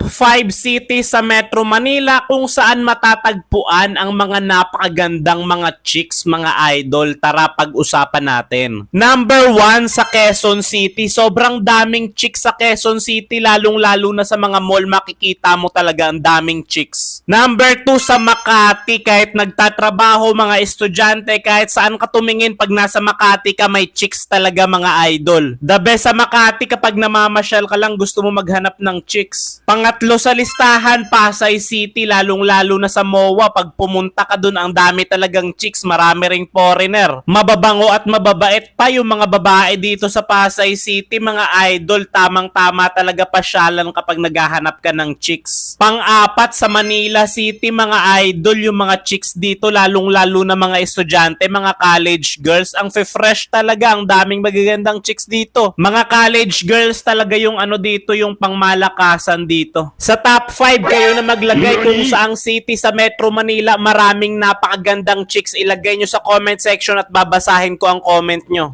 Top 5 cities sa Metro Manila kung saan matatagpuan ang mga napakagandang mga chicks, mga idol. Tara pag-usapan natin. Number 1 sa Quezon City. Sobrang daming chicks sa Quezon City, lalong-lalo na sa mga mall makikita mo talaga ang daming chicks. Number 2 sa Makati. Kahit nagtatrabaho mga estudyante, kahit saan ka tumingin pag nasa Makati ka, may chicks talaga mga idol. The best sa Makati kapag namamasyal ka lang gusto mo maghanap ng chicks. Pangatlo sa listahan, Pasay City, lalong-lalo na sa MOA. Pag pumunta ka dun, ang dami talagang chicks, marami ring foreigner. Mababango at mababait pa yung mga babae dito sa Pasay City, mga idol. Tamang-tama talaga pasyalan kapag naghahanap ka ng chicks. Pang-apat sa Manila City, mga idol, yung mga chicks dito, lalong-lalo na mga estudyante, mga college girls. Ang fresh talaga, ang daming magagandang chicks dito. Mga college girls talaga yung ano dito, yung pangmalakasan dito. Sa top 5 kayo na maglagay kung saang city sa Metro Manila, maraming napakagandang chicks. Ilagay nyo sa comment section at babasahin ko ang comment nyo.